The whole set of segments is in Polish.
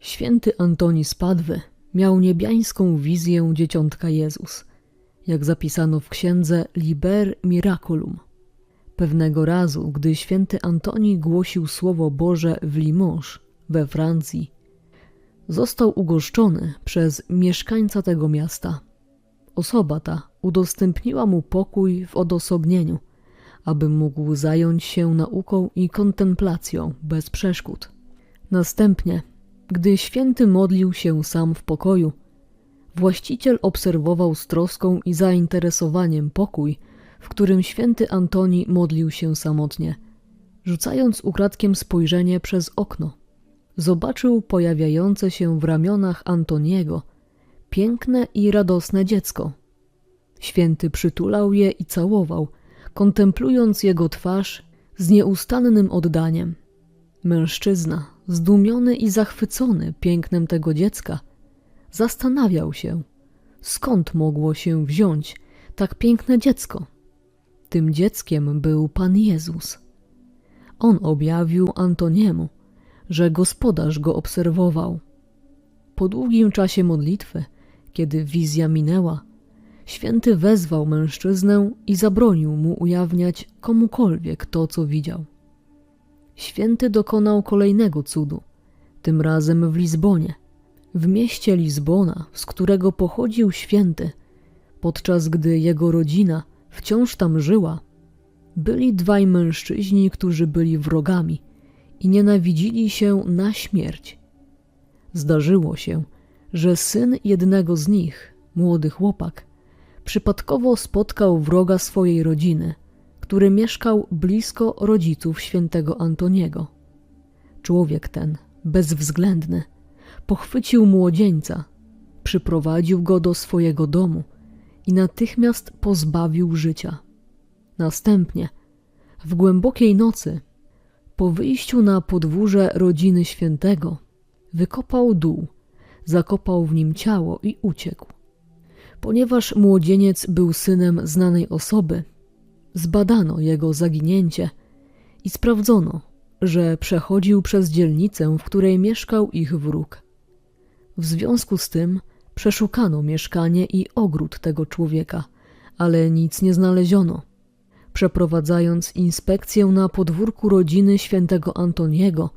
Święty Antoni z Padwy miał niebiańską wizję dzieciątka Jezus, jak zapisano w księdze Liber Miraculum. Pewnego razu, gdy święty Antoni głosił słowo Boże w Limoges we Francji, został ugoszczony przez mieszkańca tego miasta. Osoba ta udostępniła mu pokój w odosobnieniu, aby mógł zająć się nauką i kontemplacją bez przeszkód. Następnie, gdy święty modlił się sam w pokoju, właściciel obserwował z troską i zainteresowaniem pokój, w którym święty Antoni modlił się samotnie, rzucając ukradkiem spojrzenie przez okno. Zobaczył pojawiające się w ramionach Antoniego piękne i radosne dziecko. Święty przytulał je i całował, kontemplując jego twarz z nieustannym oddaniem. Mężczyzna, zdumiony i zachwycony pięknem tego dziecka, zastanawiał się, skąd mogło się wziąć tak piękne dziecko. Tym dzieckiem był Pan Jezus. On objawił Antoniemu, że gospodarz go obserwował. Po długim czasie modlitwy, kiedy wizja minęła, święty wezwał mężczyznę i zabronił mu ujawniać komukolwiek to, co widział. Święty dokonał kolejnego cudu, tym razem w Lizbonie. W mieście Lizbona, z którego pochodził święty, podczas gdy jego rodzina wciąż tam żyła, byli dwaj mężczyźni, którzy byli wrogami i nienawidzili się na śmierć. Zdarzyło się, że syn jednego z nich, młody chłopak, przypadkowo spotkał wroga swojej rodziny, który mieszkał blisko rodziców świętego Antoniego. Człowiek ten, bezwzględny, pochwycił młodzieńca, przyprowadził go do swojego domu i natychmiast pozbawił życia. Następnie, w głębokiej nocy, po wyjściu na podwórze rodziny świętego, wykopał dół, zakopał w nim ciało i uciekł. Ponieważ młodzieniec był synem znanej osoby, zbadano jego zaginięcie i sprawdzono, że przechodził przez dzielnicę, w której mieszkał ich wróg. W związku z tym przeszukano mieszkanie i ogród tego człowieka, ale nic nie znaleziono. Przeprowadzając inspekcję na podwórku rodziny świętego Antoniego,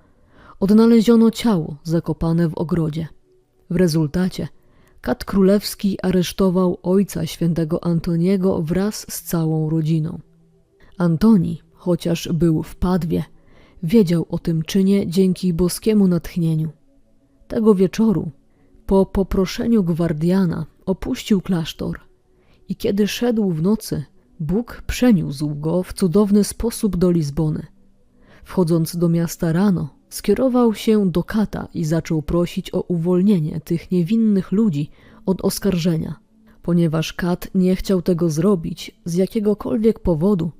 odnaleziono ciało zakopane w ogrodzie. W rezultacie kat królewski aresztował ojca świętego Antoniego wraz z całą rodziną. Antoni, chociaż był w Padwie, wiedział o tym czynie dzięki boskiemu natchnieniu. Tego wieczoru, po poproszeniu gwardiana, opuścił klasztor i kiedy szedł w nocy, Bóg przeniósł go w cudowny sposób do Lizbony. Wchodząc do miasta rano, skierował się do kata i zaczął prosić o uwolnienie tych niewinnych ludzi od oskarżenia. Ponieważ kat nie chciał tego zrobić z jakiegokolwiek powodu,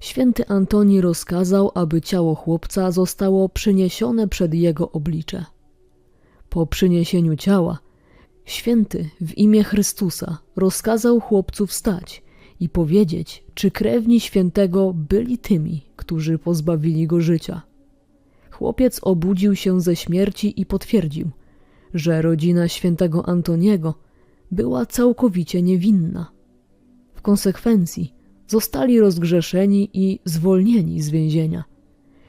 święty Antoni rozkazał, aby ciało chłopca zostało przyniesione przed jego oblicze. Po przyniesieniu ciała, święty w imię Chrystusa rozkazał chłopcu wstać i powiedzieć, czy krewni świętego byli tymi, którzy pozbawili go życia. Chłopiec obudził się ze śmierci i potwierdził, że rodzina świętego Antoniego była całkowicie niewinna. W konsekwencji zostali rozgrzeszeni i zwolnieni z więzienia.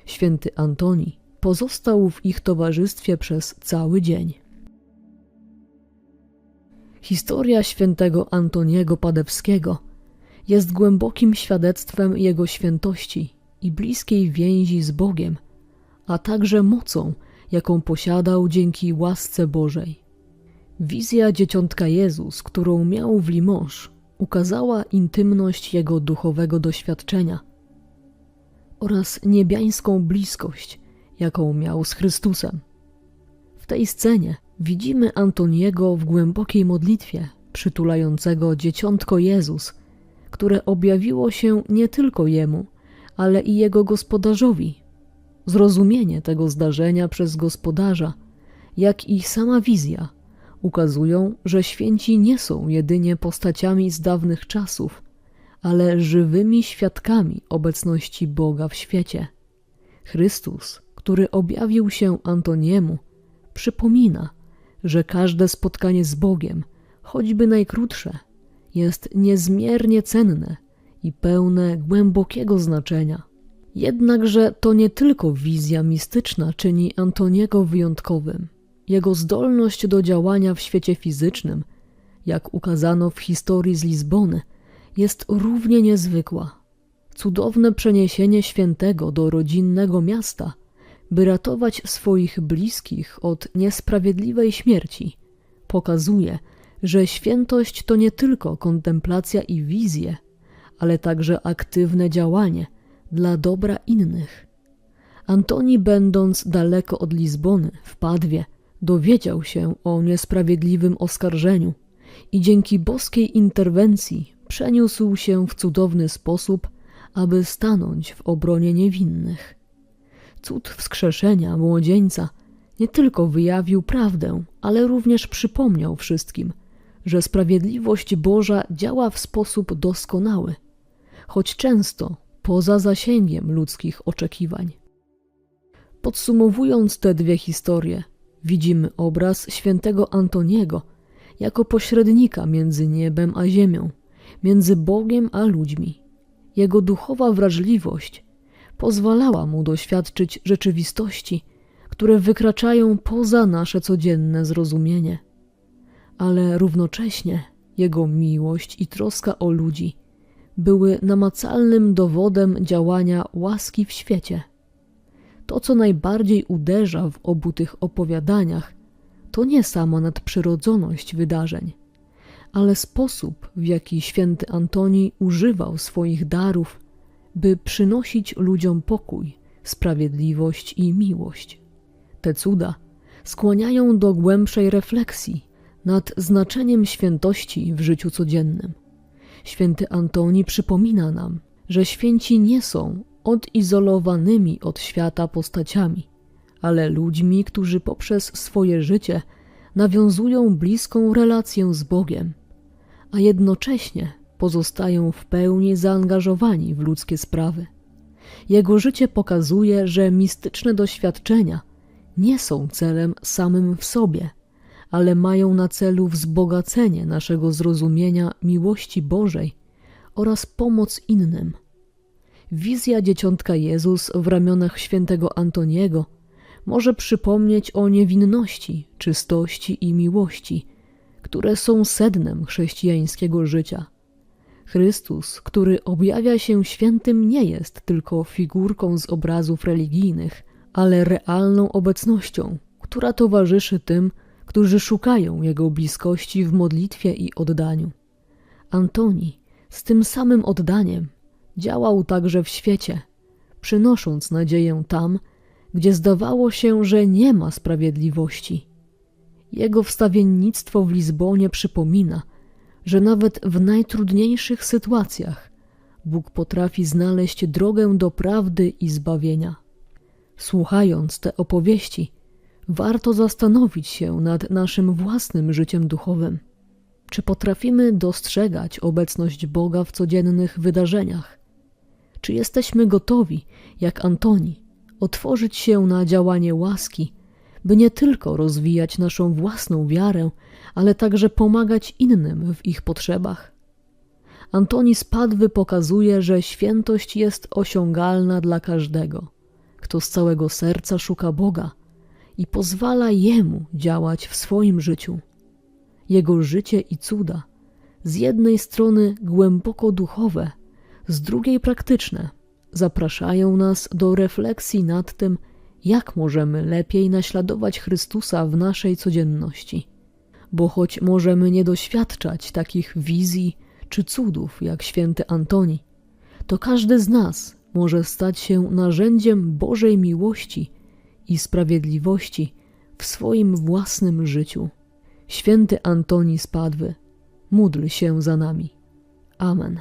Święty Antoni pozostał w ich towarzystwie przez cały dzień. Historia świętego Antoniego Padewskiego jest głębokim świadectwem jego świętości i bliskiej więzi z Bogiem, a także mocą, jaką posiadał dzięki łasce Bożej. Wizja dzieciątka Jezus, którą miał w Limoges, ukazała intymność jego duchowego doświadczenia oraz niebiańską bliskość, jaką miał z Chrystusem. W tej scenie widzimy Antoniego w głębokiej modlitwie, przytulającego dzieciątko Jezus, które objawiło się nie tylko jemu, ale i jego gospodarzowi. Zrozumienie tego zdarzenia przez gospodarza, jak i sama wizja, ukazują, że święci nie są jedynie postaciami z dawnych czasów, ale żywymi świadkami obecności Boga w świecie. Chrystus, który objawił się Antoniemu, przypomina, że każde spotkanie z Bogiem, choćby najkrótsze, jest niezmiernie cenne i pełne głębokiego znaczenia. Jednakże to nie tylko wizja mistyczna czyni Antoniego wyjątkowym. Jego zdolność do działania w świecie fizycznym, jak ukazano w historii z Lizbony, jest równie niezwykła. Cudowne przeniesienie świętego do rodzinnego miasta, by ratować swoich bliskich od niesprawiedliwej śmierci, pokazuje, że świętość to nie tylko kontemplacja i wizje, ale także aktywne działanie dla dobra innych. Antoni, będąc daleko od Lizbony, w Padwie, dowiedział się o niesprawiedliwym oskarżeniu i dzięki boskiej interwencji przeniósł się w cudowny sposób, aby stanąć w obronie niewinnych. Cud wskrzeszenia młodzieńca nie tylko wyjawił prawdę, ale również przypomniał wszystkim, że sprawiedliwość Boża działa w sposób doskonały, choć często poza zasięgiem ludzkich oczekiwań. Podsumowując te dwie historie, widzimy obraz świętego Antoniego jako pośrednika między niebem a ziemią, między Bogiem a ludźmi. Jego duchowa wrażliwość pozwalała mu doświadczyć rzeczywistości, które wykraczają poza nasze codzienne zrozumienie. Ale równocześnie jego miłość i troska o ludzi były namacalnym dowodem działania łaski w świecie. To, co najbardziej uderza w obu tych opowiadaniach, to nie sama nadprzyrodzoność wydarzeń, ale sposób, w jaki święty Antoni używał swoich darów, by przynosić ludziom pokój, sprawiedliwość i miłość. Te cuda skłaniają do głębszej refleksji nad znaczeniem świętości w życiu codziennym. Święty Antoni przypomina nam, że święci nie są odizolowanymi od świata postaciami, ale ludźmi, którzy poprzez swoje życie nawiązują bliską relację z Bogiem, a jednocześnie pozostają w pełni zaangażowani w ludzkie sprawy. Jego życie pokazuje, że mistyczne doświadczenia nie są celem samym w sobie, ale mają na celu wzbogacenie naszego zrozumienia miłości Bożej oraz pomoc innym. Wizja dzieciątka Jezus w ramionach świętego Antoniego może przypomnieć o niewinności, czystości i miłości, które są sednem chrześcijańskiego życia. Chrystus, który objawia się świętym, nie jest tylko figurką z obrazów religijnych, ale realną obecnością, która towarzyszy tym, którzy szukają Jego bliskości w modlitwie i oddaniu. Antoni z tym samym oddaniem działał także w świecie, przynosząc nadzieję tam, gdzie zdawało się, że nie ma sprawiedliwości. Jego wstawiennictwo w Lizbonie przypomina, że nawet w najtrudniejszych sytuacjach Bóg potrafi znaleźć drogę do prawdy i zbawienia. Słuchając te opowieści, warto zastanowić się nad naszym własnym życiem duchowym. Czy potrafimy dostrzegać obecność Boga w codziennych wydarzeniach? Czy jesteśmy gotowi, jak Antoni, otworzyć się na działanie łaski, by nie tylko rozwijać naszą własną wiarę, ale także pomagać innym w ich potrzebach? Antoni Spadwy pokazuje, że świętość jest osiągalna dla każdego, kto z całego serca szuka Boga i pozwala Jemu działać w swoim życiu. Jego życie i cuda, z jednej strony głęboko duchowe, z drugiej praktyczne, zapraszają nas do refleksji nad tym, jak możemy lepiej naśladować Chrystusa w naszej codzienności. Bo choć możemy nie doświadczać takich wizji czy cudów jak święty Antoni, to każdy z nas może stać się narzędziem Bożej miłości i sprawiedliwości w swoim własnym życiu. Święty Antoni Spadwy, módl się za nami. Amen.